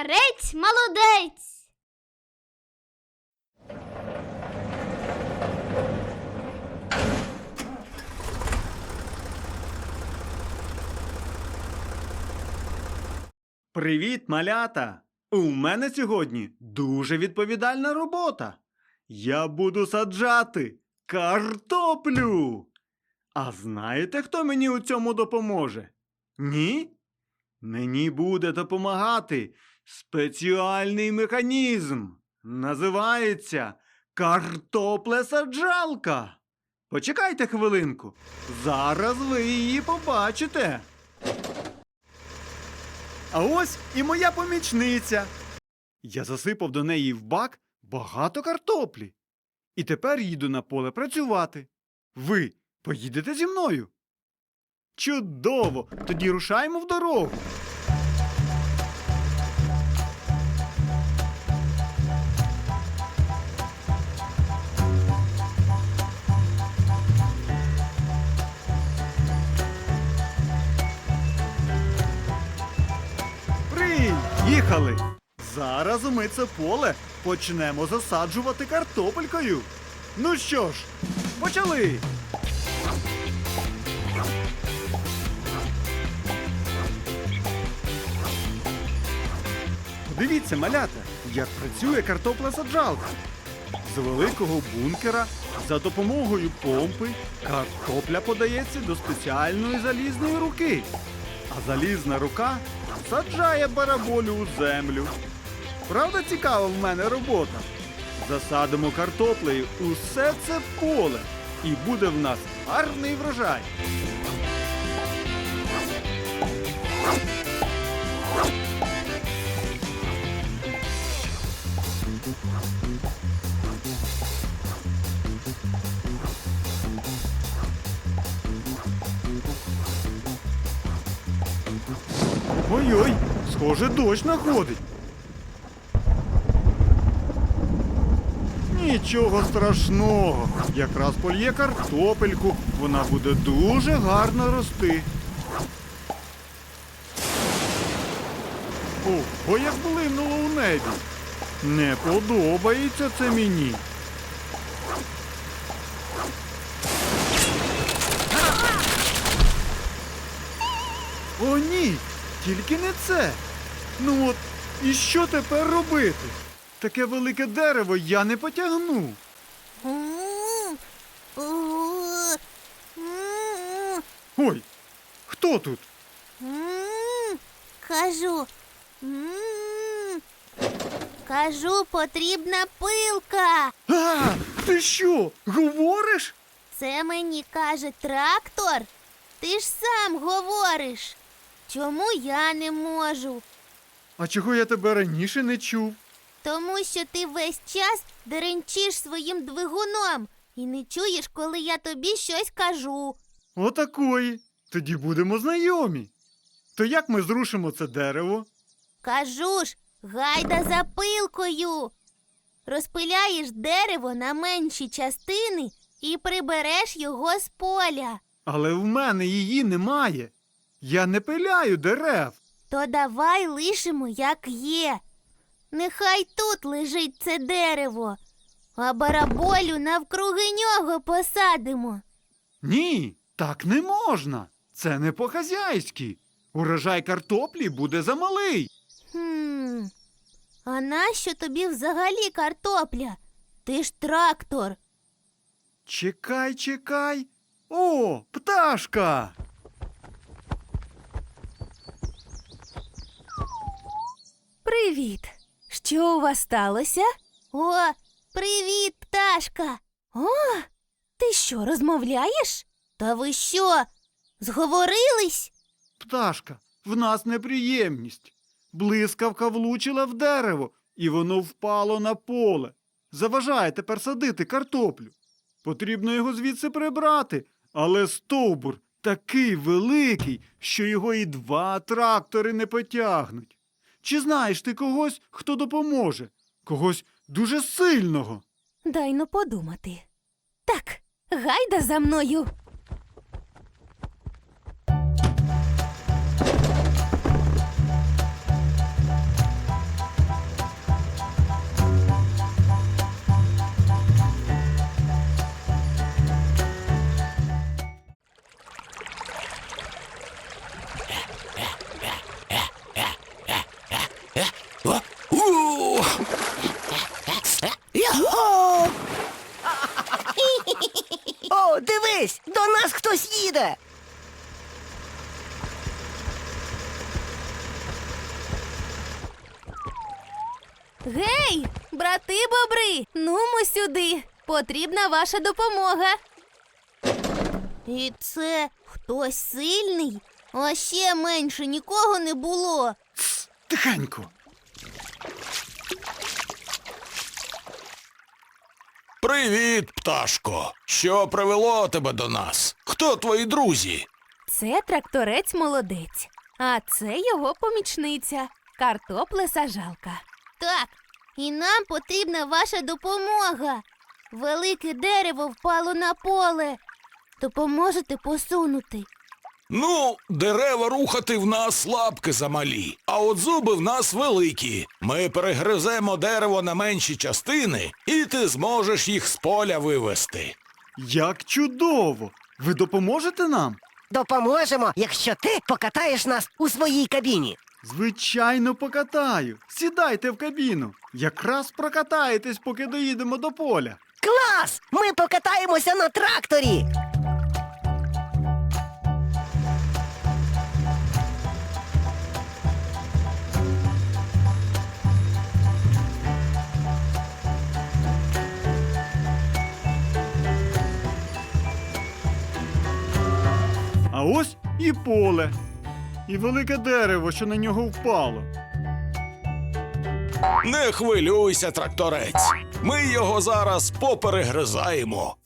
Тракторець молодець. Привіт, малята! У мене сьогодні дуже відповідальна робота. Я буду саджати картоплю. А знаєте, хто мені у цьому допоможе? Ні? Мені буде допомагати спеціальний механізм. Називається картоплесаджалка. Почекайте хвилинку. Зараз ви її побачите. А ось і моя помічниця. Я засипав до неї в бак багато картоплі. І тепер їду на поле працювати. Ви поїдете зі мною? Чудово! Тоді рушаємо в дорогу. Це поле почнемо засаджувати картопелькою. Ну що ж, почали! Подивіться, малята, як працює картоплесаджалка. З великого бункера за допомогою помпи картопля подається до спеціальної залізної руки. А залізна рука саджає бараболю у землю. Правда цікава в мене робота? Засадимо картоплею усе це поле, і буде в нас гарний врожай. Ой-ой, схоже, дощ находить. Нічого страшного. Якраз польє картопельку, вона буде дуже гарно рости. О, о, як блимнуло у небі. Не подобається це мені. О, ні, тільки не це. Ну от, і що тепер робити? Таке велике дерево я не потягну. Ой, хто тут? Кажу. Кажу, потрібна пилка. А, ти що, говориш? Це мені каже трактор. Ти ж сам говориш. Чому я не можу? А чого я тебе раніше не чув? Тому що ти весь час деренчиш своїм двигуном і не чуєш, коли я тобі щось кажу. Отакої. Тоді будемо знайомі. То як ми зрушимо це дерево? Кажу ж, гайда за пилкою. Розпиляєш дерево на менші частини і прибереш його з поля. Але в мене її немає. Я не пиляю дерев. То давай лишимо, як є. Нехай тут лежить це дерево, а бараболю навкруги нього посадимо. Ні, так не можна. Це не по-хазяйськи. Урожай картоплі буде замалий. Хм. А нащо тобі взагалі картопля? Ти ж трактор. Чекай, чекай. О, пташка. Привіт! Що у вас сталося? О, привіт, пташка. О, ти що, розмовляєш? Та ви що? Зговорились? Пташка, в нас неприємність. Блискавка влучила в дерево, і воно впало на поле. Заважає тепер садити картоплю. Потрібно його звідси прибрати, але стовбур такий великий, що його і два трактори не потягнуть. Чи знаєш ти когось, хто допоможе? Когось дуже сильного? Дай ну подумати. Так, гайда за мною. Гей, брати бобри, нумо сюди. Потрібна ваша допомога. І це хтось сильний, а ще менше нікого не було. Тихенько. Привіт, пташко. Що привело тебе до нас? Хто твої друзі? Це тракторець молодець, а це його помічниця, картопле сажалка. Так, і нам потрібна ваша допомога. Велике дерево впало на поле. Допоможете посунути. Ну, дерева рухати в нас лапки замалі, а от зуби в нас великі. Ми перегриземо дерево на менші частини, і ти зможеш їх з поля вивести. Як чудово! Ви допоможете нам? Допоможемо, якщо ти покатаєш нас у своїй кабіні. Звичайно, покатаю. Сідайте в кабіну. Якраз прокатаєтесь, поки доїдемо до поля. Клас! Ми покатаємося на тракторі. А ось і поле, і велике дерево, що на нього впало. Не хвилюйся, тракторець. Ми його зараз поперегризаємо.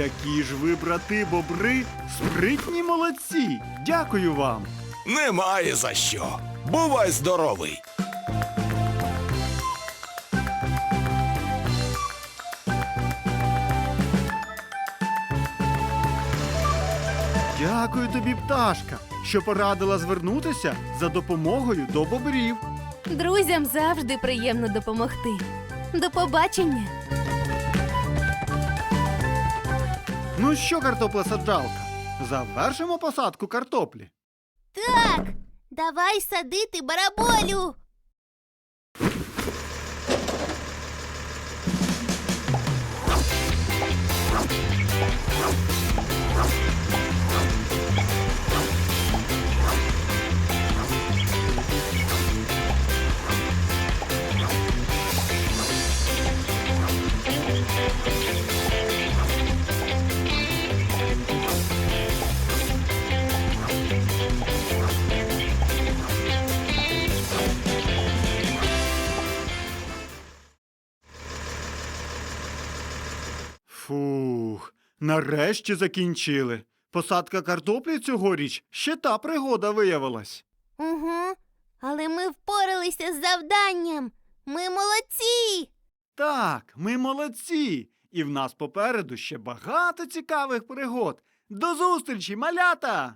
Які ж ви, брати бобри, спритні молодці! Дякую вам! Немає за що. Бувай здоровий. Дякую тобі, пташка, що порадила звернутися за допомогою до бобрів. Друзям завжди приємно допомогти. До побачення. Ну що, картоплесаджалка, завершимо посадку картоплі. Так, давай садити бараболю. Нарешті закінчили. Посадка картоплі цьогоріч ще та пригода виявилась. Угу. Але ми впоралися з завданням. Ми молодці. Так, ми молодці. І в нас попереду ще багато цікавих пригод. До зустрічі, малята!